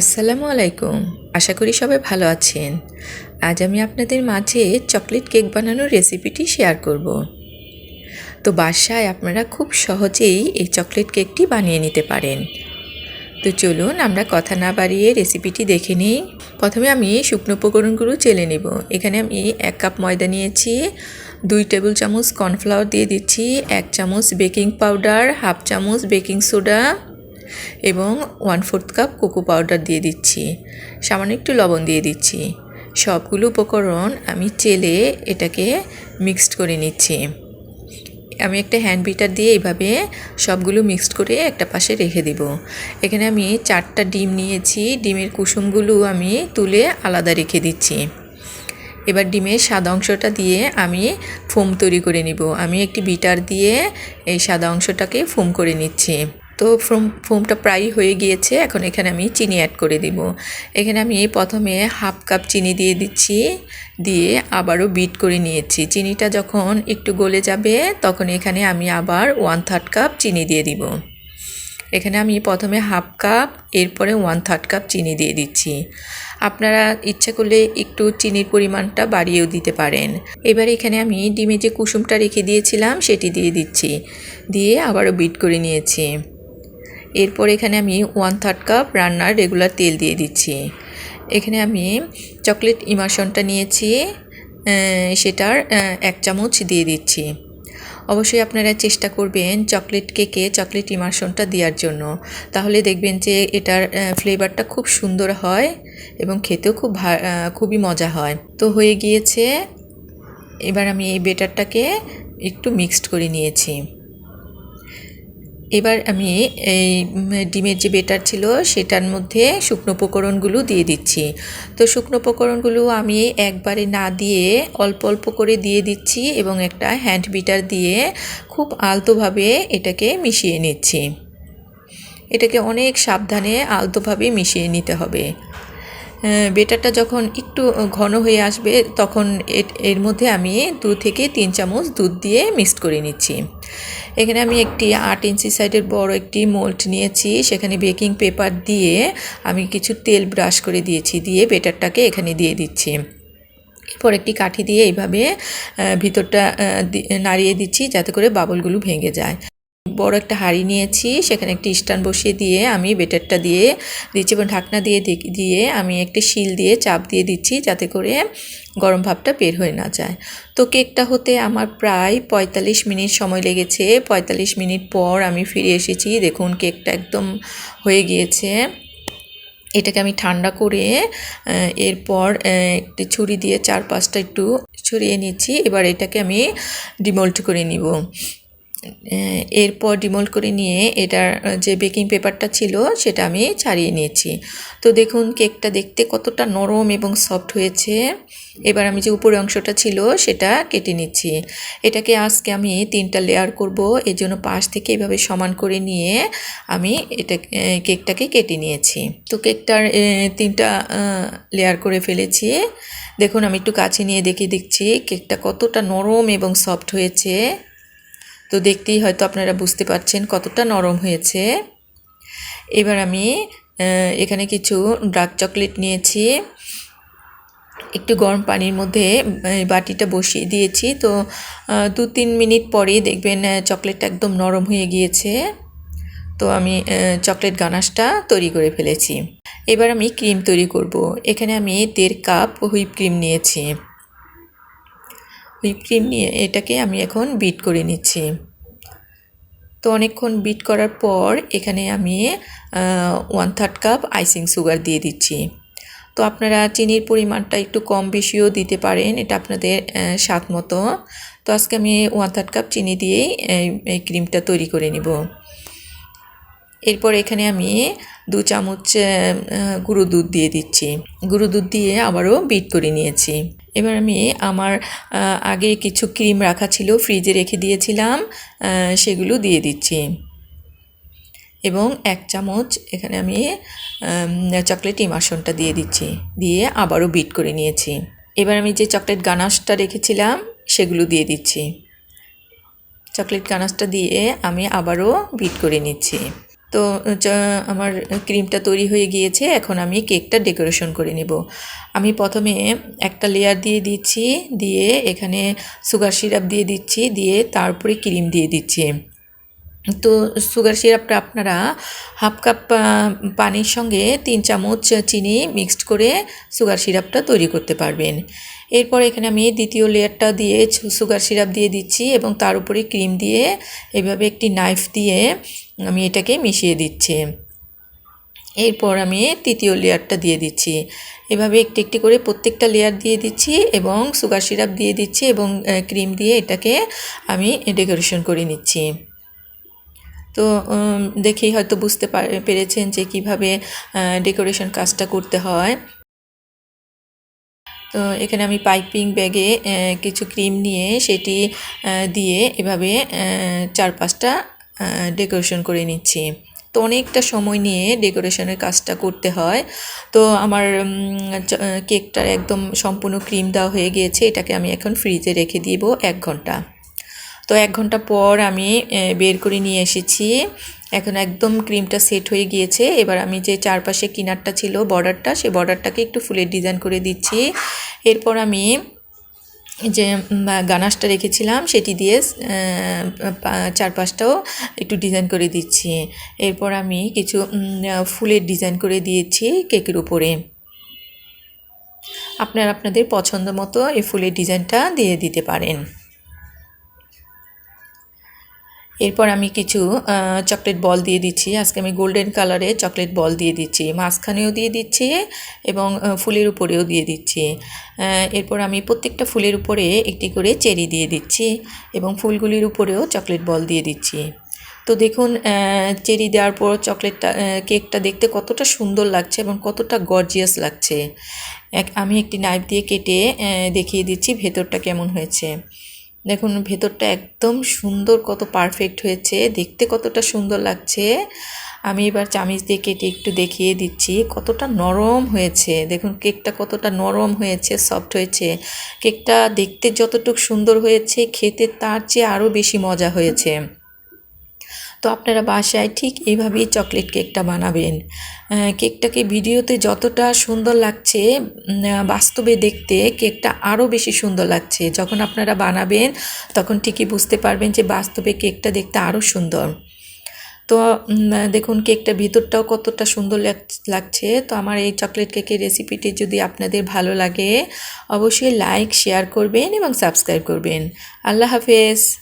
আসসালামু আলাইকুম। আশা করি সবাই ভালো আছেন। আজ আমি আপনাদের মাঝে চকলেট কেক বানানোর রেসিপিটি শেয়ার করব। তো বাসায় আপনারা খুব সহজেই এই চকলেট কেকটি বানিয়ে নিতে পারেন। তো চলুন আমরা কথা না বাড়িয়ে রেসিপিটি দেখে নিই। প্রথমে আমি শুকনো উপকরণগুলো চেলে নেব। এখানে আমি এক কাপ ময়দা নিয়েছি, দুই টেবিল চামচ কর্নফ্লাওয়ার দিয়ে দিচ্ছি, এক চামচ বেকিং পাউডার, হাফ চামচ বেকিং সোডা এবং one fourth cup cocoa powder দিয়ে দিচ্ছি। সামান্য একটু লবণ দিয়ে দিচ্ছি। সবগুলো উপকরণ আমি চেলে এটাকে মিক্সড করে নিচ্ছি। আমি একটা হ্যান্ড বিটার দিয়ে এইভাবে সবগুলো মিক্সড করে একটা পাশে রেখে দিব। এখানে আমি চারটা ডিম নিয়েছি। ডিমের কুসুমগুলো আমি তুলে আলাদা রেখে দিচ্ছি। এবার ডিমের সাদা অংশটা দিয়ে আমি ফোম তৈরি করে নিব। আমি একটি বিটার দিয়ে এই সাদা অংশটাকে ফোম করে নিচ্ছি। তো ফোম, ফোমটা প্রায় হয়ে গিয়েছে। এখন এখানে আমি চিনি অ্যাড করে দিব। এখানে আমি প্রথমে হাফ কাপ চিনি দিয়ে দিচ্ছি। দিয়ে আবারও বিট করে নিয়েছি। চিনিটা যখন একটু গলে যাবে, তখন এখানে আমি আবার ওয়ান থার্ড কাপ চিনি দিয়ে দিব। এখানে আমি প্রথমে হাফ কাপ, এরপরে ওয়ান থার্ড কাপ চিনি দিয়ে দিচ্ছি। আপনারা ইচ্ছা করলে একটু চিনির পরিমাণটা বাড়িয়েও দিতে পারেন। এবার এখানে আমি ডিমে যে কুসুমটা রেখে দিয়েছিলাম, সেটি দিয়ে দিচ্ছি। দিয়ে আবারও বিট করে নিয়েছি। এরপর এখানে আমি ওয়ান থার্ড কাপ রান্নার রেগুলার তেল দিয়ে দিচ্ছি। এখানে আমি চকলেট ইমার্শনটা নিয়েছি সেটার এক চামচ দিয়ে দিচ্ছি। অবশ্যই আপনারা চেষ্টা করবেন চকলেট কেকে চকলেট ইমার্শনটা দেওয়ার জন্য। তাহলে দেখবেন যে এটার ফ্লেভারটা খুব সুন্দর হয় এবং খেতেও খুব খুবই মজা হয়। তো হয়ে গিয়েছে, এবার আমি এই বেটারটাকে একটু মিক্সড করে নিয়েছি। এবার আমি এই ডিমের যে বেটার ছিল সেটার মধ্যে শুকনো উপকরণগুলো দিয়ে দিচ্ছি। তো শুকনো উপকরণগুলো আমি একবারে না দিয়ে অল্প অল্প করে দিয়ে দিচ্ছি এবং একটা হ্যান্ড বিটার দিয়ে খুব আলতোভাবে এটাকে মিশিয়ে নিচ্ছি। এটাকে অনেক সাবধানে আলতোভাবে মিশিয়ে নিতে হবে। বেটারটা যখন একটু ঘন হয়ে আসবে তখন এর মধ্যে আমি দু থেকে তিন চামচ দুধ দিয়ে মিক্সড করে নিচ্ছি। এখানে আমি একটি আট ইঞ্চি সাইডের বড় একটি মোল্ড নিয়েছি। সেখানে বেকিং পেপার দিয়ে আমি কিছু তেল ব্রাশ করে দিয়েছি, দিয়ে বেটারটাকে এখানে দিয়ে দিচ্ছি। এরপর একটি কাঠি দিয়ে এইভাবে ভিতরটা নাড়িয়ে দিচ্ছি যাতে করে বাবলগুলো ভেঙে যায়। বড় একটা হাঁড়ি নিয়েছি, সেখানে একটি স্ট্যান্ড বসিয়ে দিয়ে আমি বেটারটা দিয়ে দিচ্ছি এবং ঢাকনা দিয়ে দিয়ে আমি একটি শিল দিয়ে চাপ দিয়ে দিচ্ছি যাতে করে গরম ভাবটা বের হয়ে না যায়। তো কেকটা হতে আমার প্রায় পঁয়তাল্লিশ মিনিট সময় লেগেছে। পঁয়তাল্লিশ মিনিট পর আমি ফিরে এসেছি। দেখুন, কেকটা একদম হয়ে গিয়েছে। এটাকে আমি ঠান্ডা করে এরপর একটি ছুরি দিয়ে চার পাঁচটা একটু ছড়িয়ে নিচ্ছি। এবার এটাকে আমি ডিমোল্ট করে নিব। এরপর ডিমোল্ড করে নিয়ে এটার, যে বেকিং পেপারটা ছিল সেটা আমি ছাড়িয়ে নিয়েছি। তো দেখুন, কেকটা দেখতে কতটা নরম এবং সফট হয়েছে। এবার আমি যে উপরে অংশটা ছিল সেটা কেটে নিচ্ছি। এটাকে আজকে আমি তিনটা লেয়ার করব। এর জন্য পাশ থেকে এভাবে সমান করে নিয়ে আমি এটা কেকটাকে কেটে নিয়েছি। তো কেকটার তিনটা লেয়ার করে ফেলেছি। দেখুন, আমি একটু কাছে নিয়ে দেখে দেখছি কেকটা কতটা নরম এবং সফট হয়েছে। তো দেখতেই হয়তো আপনারা বুঝতে পারছেন কতটা নরম হয়েছে। এবার আমি এখানে কিছু ডার্ক চকলেট নিয়েছি। একটু গরম পানির মধ্যে বাটিটা বসিয়ে দিয়েছি। তো দু তিন মিনিট পরে দেখবেন চকলেটটা একদম নরম হয়ে গিয়েছে। তো আমি চকলেট গানাশটা তৈরি করে ফেলেছি। এবার আমি ক্রিম তৈরি করব। এখানে আমি দেড় কাপ হুইপ ক্রিম নিয়েছি। হুইপ ক্রিম নিয়ে এটাকে আমি এখন বিট করে নিচ্ছি। তো অনেকক্ষণ বিট করার পর এখানে আমি one third cup icing sugar দিয়ে দিচ্ছি। তো আপনারা চিনির পরিমাণটা একটু কম বেশিও দিতে পারেন, এটা আপনাদের স্বাদ মতো। তো আজকে আমি ওয়ান থার্ড কাপ চিনি দিয়েই, এই ক্রিমটা তৈরি করে নিব। এরপর এখানে আমি দু চামচ গুঁড়ো দুধ দিয়ে দিচ্ছি। গুঁড়ো দুধ দিয়ে আবারও বিট করে নিয়েছি। এবার আমি আমার আগে কিছু ক্রিম রাখা ছিল, ফ্রিজে রেখে দিয়েছিলাম সেগুলো দিয়ে দিচ্ছি। এবং এক চামচ এখানে আমি চকলেট ইমাশনটা দিয়ে দিচ্ছি, দিয়ে আবারও বিট করে নিয়েছি। এবার আমি যে চকলেট গানাশটা রেখেছিলাম, সেগুলো দিয়ে দিচ্ছি। চকলেট গানাশটা দিয়ে আমি আবারও বিট করে নিচ্ছি। তো আমার ক্রিমটা তৈরি হয়ে গিয়েছে, এখন আমি কেকটা ডেকোরেশন করে নেব। আমি প্রথমে একটা লেয়ার দিয়ে দিচ্ছি, দিয়ে এখানে সুগার সিরাপ দিয়ে দিচ্ছি, দিয়ে তারপরে ক্রিম দিয়ে দিচ্ছি। তো সুগার সিরাপটা আপনারা হাফ কাপ পানির সঙ্গে তিন চামচ চিনি মিক্সড করে সুগার সিরাপটা তৈরি করতে পারবেন। এরপর এখানে আমি দ্বিতীয় লেয়ারটা দিয়ে সুগার সিরাপ দিয়ে দিচ্ছি এবং তার উপরে ক্রিম দিয়ে এভাবে একটি নাইফ দিয়ে আমি এটাকে মিশিয়ে দিচ্ছি। এরপর আমি তৃতীয় লেয়ারটা দিয়ে দিচ্ছি। এভাবে একটি একটি করে প্রত্যেকটা লেয়ার দিয়ে দিচ্ছি এবং সুগার সিরাপ দিয়ে দিচ্ছি এবং ক্রিম দিয়ে এটাকে আমি ডেকোরেশন করে নিচ্ছি। তো দেখেই হয়তো বুঝতে পার- পেরেছেন যে কীভাবে ডেকোরেশন কাজটা করতে হয়। তো এখানে আমি পাইপিং ব্যাগে কিছু ক্রিম নিয়ে সেটি দিয়ে এভাবে চার পাঁচটা ডেকোরেশন করে নিচ্ছি। তো অনেকটা সময় নিয়ে ডেকোরেশনের কাজটা করতে হয়। তো আমার কেকটার একদম সম্পূর্ণ ক্রিম দেওয়া হয়ে গিয়েছে। এটাকে আমি এখন ফ্রিজে রেখে দিব এক ঘণ্টা। তো এক ঘণ্টা পর আমি বের করে নিয়ে এসেছি। এখন একদম ক্রিমটা সেট হয়ে গিয়েছে। এবার আমি যে চারপাশে কিনারটা ছিল বর্ডারটা সেই বর্ডারটাকে একটু ফুলের ডিজাইন করে দিচ্ছি। এরপর আমি যে উম, গানাশটা রেখেছিলাম সেটি দিয়ে চারপাশটাও একটু ডিজাইন করে দিচ্ছি। এরপর আমি কিছু ফুলের ডিজাইন করে দিয়েছি কেকের উপরে। আপনারা আপনাদের পছন্দ মতো এই ফুলের ডিজাইনটা দিয়ে দিতে পারেন। এরপর আমি কিছু চকলেট বল দিয়ে দিচ্ছি। আজকে আমি গোল্ডেন কালারে চকলেট বল দিয়ে দিচ্ছি। মাঝখানেও দিয়ে দিচ্ছি এবং ফুলের উপরেও দিয়ে দিচ্ছি। এরপর আমি প্রত্যেকটা ফুলের উপরে একটি করে চেরি দিয়ে দিচ্ছি এবং ফুলগুলির উপরেও চকলেট বল দিয়ে দিচ্ছি। তো দেখুন চেরি দেওয়ার পর চকলেটটা কেকটা দেখতে কতটা সুন্দর লাগছে এবং কতটা গর্জিয়াস লাগছে। এক, আমি একটি নাইফ দিয়ে কেটে দেখিয়ে দিচ্ছি ভেতরটা কেমন হয়েছে। দেখুন, ভেতরটা একদম সুন্দর কত পারফেক্ট হয়েছে। দেখতে কতটা সুন্দর লাগছে। আমি এবার চামিচ দিয়ে কেটে একটু দেখিয়ে দিচ্ছি। কতটা নরম হয়েছে। দেখুন, কেকটা কতটা নরম হয়েছে সফট হয়েছে। কেকটা দেখতে যতটুকু সুন্দর হয়েছে, খেতে তার চেয়ে আরও বেশি মজা হয়েছে। তো আপনারা বাসায় ঠিক এইভাবেই চকলেট কেকটা বানাবেন। কেকটাকে ভিডিওতে যতটা সুন্দর লাগছে বাস্তবে দেখতে কেকটা আরও বেশি সুন্দর লাগছে। যখন আপনারা বানাবেন, তখন ঠিকই বুঝতে পারবেন যে বাস্তবে কেকটা দেখতে আরও সুন্দর। তো দেখুন, কেকটা ভিতরটাও কতটা সুন্দর লাগ- লাগছে। তো আমার এই চকলেট কেকের রেসিপিটি যদি আপনাদের ভালো লাগে, অবশ্যই লাইক, শেয়ার করবেন এবং সাবস্ক্রাইব করবেন। আল্লাহ হাফেজ।